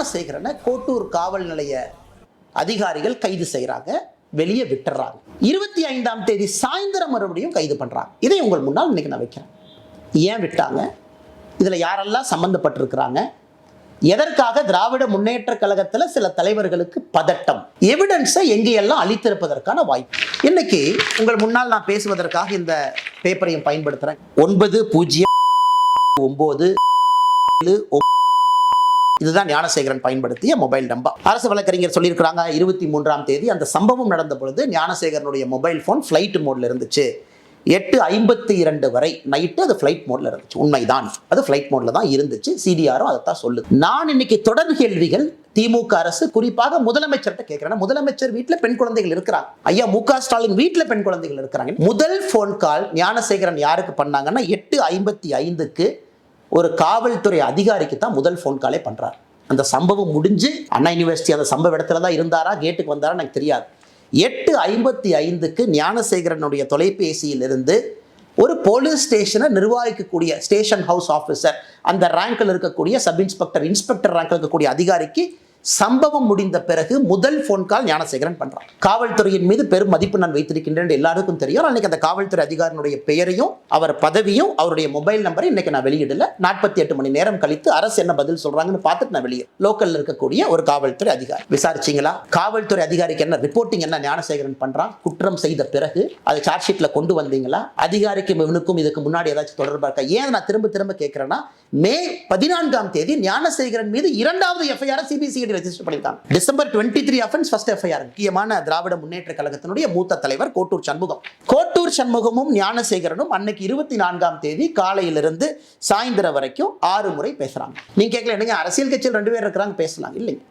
ஞானசேகரனை கோட்டூர் காவல் நிலைய அதிகாரிகள் கைது செய்கிறாங்க வெளியே விட்டுறாங்க. இருபத்தி ஐந்தாம் தேதி சாயந்தரம் மறுபடியும் கைது பண்ணுறாங்க இதை உங்கள் முன்னால் இன்றைக்கி நான் வைக்கிறேன். ஏன் விட்டாங்க? இதில் யாரெல்லாம் சம்மந்தப்பட்டிருக்கிறாங்க எதற்காக திராவிட முன்னேற்ற கழகத்தில் சில தலைவர்களுக்கு பதட்டம்? எவிடன்ஸை எங்கேயெல்லாம் அளித்திருப்பதற்கான வாய்ப்பு? இன்னைக்கு உங்கள் முன்னால் நான் பேசுவதற்காக இந்த பேப்பரையும் பயன்படுத்துகிறேன் ஒன்பது பூஜ்ஜியம் ஒம்பது இதுதான் ஞானசேகரன் பயன்படுத்திய மொபைல் நம்பர். அரசு வழக்கறிஞர் சொல்லியிருக்கிறாங்க இருபத்தி மூன்றாம் தேதி அந்த சம்பவம் நடந்த பொழுது ஞானசேகரனுடைய மொபைல் ஃபோன் ஃப்ளைட் மோட்ல இருந்துச்சு. எட்டு ஐம்பத்தி இரண்டு வரை நைட்டு அது ஃப்ளைட் மோட்ல இருந்துச்சு. உண்மைதான். அது ஃப்ளைட் மோட்ல தான் இருந்துச்சு. சிடிஆரும் அதைத்தான் சொல்லுது. நான் இன்னைக்கு தொடர் கேள்விகள் திமுக அரசு குறிப்பாக முதலமைச்சர்கிட்ட கேட்கிறேன். முதலமைச்சர் வீட்டில் பெண் குழந்தைகள் இருக்கிறாங்க. ஐயா மு க ஸ்டாலின் வீட்டில் பெண் குழந்தைகள் இருக்கிறாங்க. முதல் ஃபோன் கால் ஞானசேகரன் யாருக்கு பண்ணாங்கன்னா எட்டு ஐம்பத்தி ஐந்துக்கு ஒரு காவல்துறை அதிகாரிக்கு தான் முதல் ஃபோன் காலே பண்ணுறார் அந்த சம்பவம் முடிஞ்சு அண்ணா யூனிவர்சிட்டி அந்த சம்பவ இடத்துல தான் இருந்தாரா கேட்டுக்கு வந்தாரா எனக்கு தெரியாது. எட்டு ஐம்பத்தி ஐந்துக்கு ஞானசேகரனுடைய தொலைபேசியில் இருந்து ஒரு போலீஸ் ஸ்டேஷனை நிர்வகிக்கக்கூடிய ஸ்டேஷன் ஹவுஸ் ஆஃபீஸர் அந்த ரேங்கில் இருக்கக்கூடிய சப் இன்ஸ்பெக்டர் இன்ஸ்பெக்டர் ரேங்கில் இருக்கக்கூடிய அதிகாரிக்கு சம்பவம் முடிந்த பிறகு முதல் ஃபோன் கால் ஞானசேகரன் பண்றான். காவல்துறையின் மீது பெரும் மதிப்பு நான் வைத்திருக்கின்றேன் எல்லாருக்கும் தெரியும். அன்னைக்கு அந்த காவல்துறை அதிகாரினுடைய பெயரையும் அவர் பதவியும் அவருடைய மொபைல் நம்பரை இன்னைக்கு நான் வெளியிடல. நாற்பத்தி எட்டு மணி நேரம் கழித்து அரசு என்ன பதில் சொல்றாங்கன்னு பார்த்துட்டு நான் வெளியே லோக்கல்ல இருக்கக்கூடிய ஒரு காவல்துறை அதிகாரி. விசாரிச்சீங்களா? காவல்துறை அதிகாரிக்கு என்ன ரிப்போர்ட்டிங் என்ன ஞானசேகரன் பண்றான்? குற்றம் செய்த பிறகு அதை சார்ஜ் ஷீட்ல கொண்டு வந்தீங்களா? அதிகாரிக்கும் இவனுக்கும் இதுக்கு முன்னாடி ஏதாச்சும் தொடர்பா இருக்கா? ஏன் நான் திரும்ப திரும்ப கேட்கிறேன்னா மே பதினான்காம் தேதி ஞானசேகரன் மீது இரண்டாவது எஃப்ஐஆர் சிபிசிஐடி ரெஜிஸ்டர் பண்ணியிருக்காங்க December twenty three offence first FIR முக்கியமான திராவிட முன்னேற்ற கழகத்தினுடைய மூத்த தலைவர் கோட்டூர் சண்முகம். கோட்டூர் சண்முகமும் ஞானசேகரனும் அன்னைக்கு இருபத்தி நான்காம் தேதி காலையிலிருந்து சாயந்தரம் வரைக்கும் ஆறு முறை பேசுறாங்க. நீங்க கேட்கல என்னங்க அரசியல் கட்சியில் ரெண்டு பேர் இருக்கிறாங்க பேசலாம் இல்லைங்க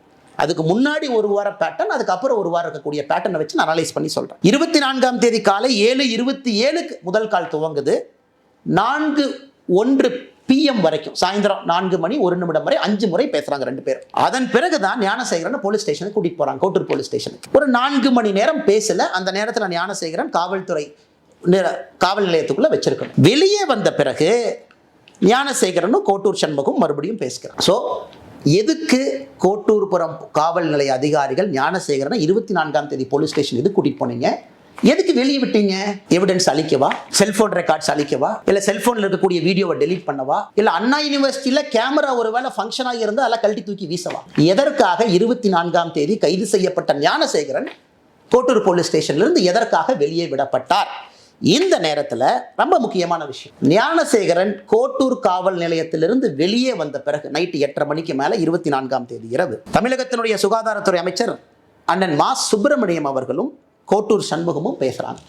அதுக்கு முன்னாடி ஒரு வார பேட்டர்ன் அதுக்கப்புறம் ஒரு வாரம் இருக்கக்கூடிய பேட்டர்னை வச்சு நான் அனலைஸ் பண்ணி சொல்றேன். இருபத்தி நான்காம் தேதி காலை ஏழு இருபத்தி ஏழுக்கு முதல் கால் துவங்குது. நான்கு ஒன்று பிஎம் வரைக்கும். சாயந்தரம் நான்கு மணி ஒரு நிமிடம் வரை அஞ்சு முறை பேசுறாங்க ரெண்டு பேரும். அதன் பிறகுதான் ஞானசேகரன் போலீஸ் ஸ்டேஷனுக்கு கூட்டிட்டு போறாங்க கோட்டூர் போலீஸ் ஸ்டேஷனுக்கு ஒரு நான்கு மணி நேரம் பேசல அந்த நேரத்தில் ஞானசேகரன் காவல்துறை நிற- காவல் நிலையத்துக்குள்ள வச்சிருக்கணும். வெளியே வந்த பிறகு ஞானசேகரனும் கோட்டூர் சண்முகம் மறுபடியும் பேசுகிறான் ஸோ எதுக்கு கோட்டூர்புரம் காவல் நிலைய அதிகாரிகள் ஞானசேகரனை இருபத்தி நான்காம் தேதி போலீஸ் ஸ்டேஷன் எது கூட்டிட்டு போனீங்க? எதுக்கு வெளியே விட்டீங்க? எவிடன்ஸ் அழிக்கவா செல்போன் ரெக்கார்ட்ஸ் அழிக்கவா இல்ல செல்போன்ல இருக்கக்கூடிய வீடியோவை டெலீட் பண்ணவா? இல்ல அண்ணா யூனிவர்சிட்டியில கேமரா ஒருவேளை ஃபங்க்ஷன் ஆகி இருந்தால் அதெல்லாம் கழட்டி தூக்கி வீசவா? எதற்காக இருபத்தி நான்காம் தேதி கைது செய்யப்பட்ட ஞானசேகரன் கோட்டூர் போலீஸ் ஸ்டேஷன்ல இருந்து எதற்காக வெளியே விடப்பட்டார்? இந்த நேரத்துல ரொம்ப முக்கியமான விஷயம். ஞானசேகரன் கோட்டூர் காவல் நிலையத்திலிருந்து வெளியே வந்த பிறகு நைட்டு எட்டரை மணிக்கு மேல இருபத்தி நான்காம் தேதி இரவு தமிழகத்தினுடைய சுகாதாரத்துறை அமைச்சர் அண்ணன் மா. சுப்பிரமணியம் அவர்களும் கோட்டூர் சண்முகமும் பேசுறாங்க.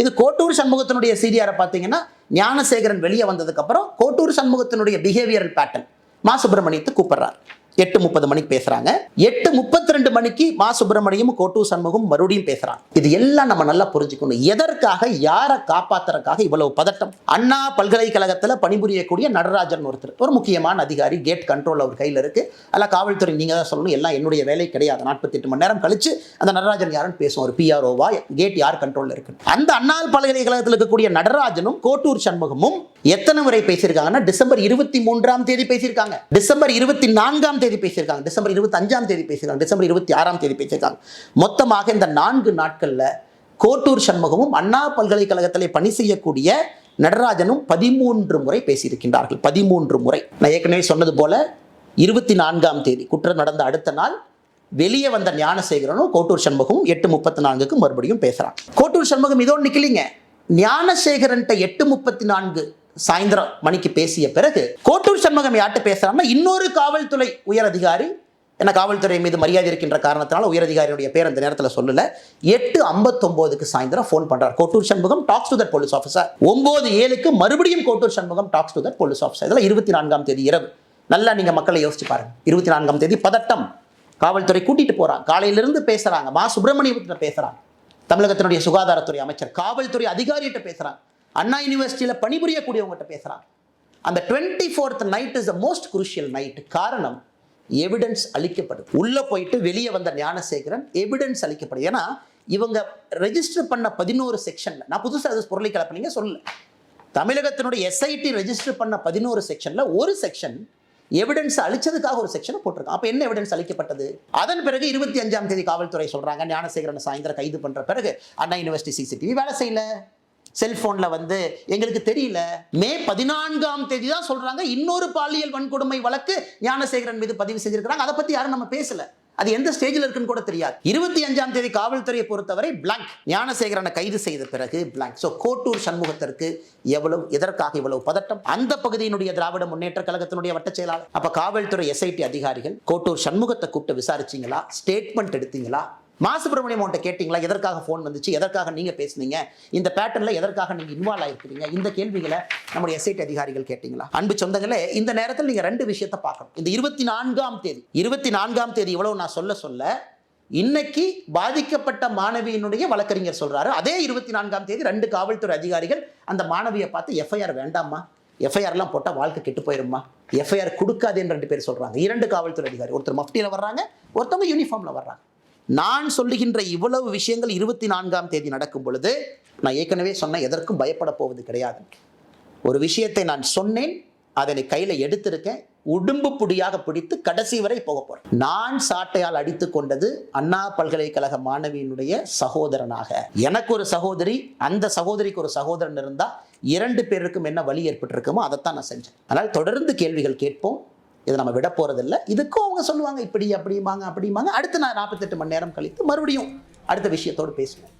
இது கோட்டூர் சண்முகத்தினுடைய சிடிஆரை பார்த்தீங்கன்னா ஞானசேகரன் வெளியே வந்ததுக்கு அப்புறம் கோட்டூர் சண்முகத்தினுடைய பிஹேவியரல் பேட்டர்ன் மா சுப்பிரமணியத்தை கூப்பிடுறார். எட்டு முப்பது மணிக்கு பேசுறாங்க. எட்டு முப்பத்தி ரெண்டு மணிக்கு மா சுப்பிரமணியம் கோட்டூர் சண்முகம் மறுபடியும் பேசுறாங்க. இது எல்லாம் நம்ம நல்லா புரிஞ்சுக்கணும். எதற்காக யாரை காப்பாத்துறதுக்காக இவ்வளவு பதட்டம்? அண்ணா பல்கலைக்கழகத்துல பணிபுரியக்கூடிய நடராஜன் ஒருத்தர். ஒரு முக்கியமான அதிகாரி கேட் கண்ட்ரோல் அவர் கையில் இருக்கு. அல்ல காவல்துறை நீங்க தான் சொல்லணும். எல்லாம் என்னுடைய வேலை கிடையாது. நாற்பத்தி எட்டு மணி நேரம் கழிச்சு அந்த நடராஜன் யாருன்னு பேசுவோம். ஒரு பிஆர்ஓவா கேட் யார் கண்ட்ரோல் இருக்கு அந்த அண்ணா பல்கலைக்கழகத்தில் இருக்கக்கூடிய நடராஜனும் கோட்டூர் சண்முகமும் எத்தனை முறை பேசியிருக்காங்கன்னா டிசம்பர் இருபத்தி மூன்றாம் தேதி பேசியிருக்காங்க. டிசம்பர் இருபத்தி நான்காம் தேதி பேசியிருக்காங்க. டிசம்பர் இருபத்தி அஞ்சாம் தேதி பேசியிருக்காங்க. டிசம்பர் இருபத்தி ஆறாம் தேதி பேசியிருக்காங்க. மொத்தமாக இந்த நான்கு நாட்கள்ல கோட்டூர் சண்முகமும் அண்ணா பல்கலைக்கழகத்தில் பணி செய்யக்கூடிய நடராஜனும் பதிமூன்று முறை பேசியிருக்கின்றார்கள். பதிமூன்று முறை. நான் ஏற்கனவே சொன்னது போல இருபத்தி நான்காம் தேதி குற்றம் நடந்த அடுத்த நாள் வெளியே வந்த ஞானசேகரனும் கோட்டூர் சண்முகமும் எட்டு முப்பத்தி நான்குக்கு மறுபடியும் பேசுறான் கோட்டூர் சண்முகம் இதோடு நிக்கலிங்க. ஞானசேகரன்ட்ட எட்டு முப்பத்தி நான்கு சாயந்தரம் மணிக்கு பேசிய பிறகு கோட்டூர் சண்முகம் யார்கிட்ட பேசுறாங்கன்னா இன்னொரு காவல்துறை உயர் அதிகாரி என்ன காவல்துறை மீது மரியாதை இருக்கின்ற காரணத்தினால உயரதிகாரியுடைய பேர் அந்த நேரத்தில் சொல்லல. எட்டு ஐம்பத்தொம்போதுக்கு சாயந்தரம் ஃபோன் பண்றார் Kottur Shanmugam talks to that police officer ஒன்பது ஏழுக்கு மறுபடியும் Kottur Shanmugam talks to that police officer இதெல்லாம் இருபத்தி நான்காம் தேதி இரவு. நல்லா நீங்க மக்களை யோசிச்சு பாருங்க. இருபத்தி நான்காம் தேதி பதட்டம். காவல்துறை கூட்டிட்டு போறாங்க. காலையிலிருந்து பேசுறாங்க. மா சுப்பிரமணியத்தில் பேசுறாங்க. தமிழகத்தினுடைய சுகாதாரத்துறை அமைச்சர் காவல்துறை அதிகாரிகிட்ட பேசுறாங்க. அண்ணா யூனிவர்சிட்டியில் பணிபுரியக்கூடியவங்ககிட்ட பேசுகிறாங்க அந்த twenty fourth night is the most crucial night காரணம் எவிடன்ஸ் அளிக்கப்படுது உள்ளே போயிட்டு வெளியே வந்த ஞானசேகரன் எவிடன்ஸ் அளிக்கப்படுது ஏன்னா இவங்க ரெஜிஸ்டர் பண்ண பதினோரு செக்ஷனில் நான் புதுசாக அது பொருளை கலப்பினீங்க சொல்லல. தமிழகத்தினுடைய எஸ்ஐடி ரெஜிஸ்டர் பண்ண பதினோரு செக்ஷனில் ஒரு செக்ஷன் எவிடன்ஸ் அழிச்சதுக்காக ஒரு செக்ஷனை போட்டிருக்கான் அப்போ என்ன எவிடன்ஸ் அளிக்கப்பட்டது? அதன் பிறகு இருபத்தி அஞ்சாம் தேதி காவல்துறை சொல்கிறாங்க ஞானசேகரன் சாயந்தரம் கைது பண்ணுற பிறகு அண்ணா யூனிவர்சிட்டி சிசிடிவி வேலை செய்யல. செல்போன்ல வந்து எங்களுக்கு தெரியல. மே பதினான்காம் தேதி தான் சொல்றாங்க. இன்னொரு பாலியல் வன்கொடுமை வழக்கு ஞானசேகரன் மீது பதிவு செஞ்சிருக்கிறாங்க. அதை பத்தி யாரும் நம்ம பேசல. அது எந்த ஸ்டேஜில் இருக்குன்னு கூட தெரியாது. இருபத்தி அஞ்சாம் தேதி காவல்துறையை பொறுத்தவரை பிளாங்க் ஞானசேகரனை கைது செய்த பிறகு பிளாங்க் ஸோ கோட்டூர் சண்முகத்திற்கு எவ்வளவு எதற்காக இவ்வளவு பதட்டம்? அந்த பகுதியினுடைய திராவிட முன்னேற்ற கழகத்தினுடைய வட்ட செயலாளர். அப்போ காவல்துறை எஸ்ஐடி அதிகாரிகள் கோட்டூர் சண்முகத்தை கூப்பிட்டு விசாரிச்சீங்களா? ஸ்டேட்மெண்ட் எடுத்தீங்களா? மா சுப்பிரமணியம் அவன்கிட்ட கேட்டிங்களா? எதற்காக ஃபோன் வந்துச்சு? எதற்காக நீங்கள் பேசுனீங்க? இந்த பேட்டர்ல எதற்காக நீங்கள் இன்வால்வ் ஆகிருக்கிறீங்க இந்த கேள்விகளை நம்முடைய எஸ்ஐடி அதிகாரிகள் கேட்டிங்களா? அன்பு சொந்தங்களே இந்த நேரத்தில் நீங்கள் ரெண்டு விஷயத்தை பார்க்கணும். இந்த இருபத்தி நான்காம் தேதி இருபத்தி நான்காம் தேதி இவ்வளவு நான் சொல்ல சொல்ல இன்னைக்கு பாதிக்கப்பட்ட மாணவியினுடைய வழக்கறிஞர் சொல்கிறாரு அதே இருபத்தி நான்காம் தேதி ரெண்டு காவல்துறை அதிகாரிகள் அந்த மாணவியை பார்த்து எஃப்ஐஆர் வேண்டாமா எஃப்ஐஆர்லாம் போட்டால் வாழ்க்கை கெட்டு போயிருமா எஃப்ஐஆர் கொடுக்காதேன்னு ரெண்டு பேர் சொல்கிறாங்க இரண்டு காவல்துறை அதிகாரி ஒருத்தர் மஃப்டியில் வர்றாங்க ஒருத்தவங்க யூனிஃபார்மில் வர்றாங்க. நான் சொல்லுகின்ற இவ்வளவு விஷயங்கள் இருபத்தி நான்காம் தேதி நடக்கும் பொழுது நான் ஏற்கனவே சொன்ன எதற்கும் பயப்பட போவது கிடையாது. ஒரு விஷயத்தை நான் சொன்னேன் அதனை கையில எடுத்திருக்கேன் உடும்பு புடியாக பிடித்து கடைசி வரை போக போறேன். நான் சாட்டையால் அடித்து கொண்டது அண்ணா பல்கலைக்கழக மாணவியினுடைய சகோதரனாக. எனக்கு ஒரு சகோதரி அந்த சகோதரிக்கு ஒரு சகோதரன் இருந்தா இரண்டு பேருக்கும் என்ன வழி ஏற்பட்டிருக்குமோ அதைத்தான் நான் செஞ்சேன். அதனால் தொடர்ந்து கேள்விகள் கேட்போம் இதை நம்ம விட போகிறதில்ல இதுக்கும் அவங்க சொல்லுவாங்க இப்படி அப்படிம்பாங்க அப்படிம்பாங்க. அடுத்து நான் நாற்பத்தெட்டு மணி நேரம் கழித்து மறுபடியும் அடுத்த விஷயத்தோடு பேசுவோம்.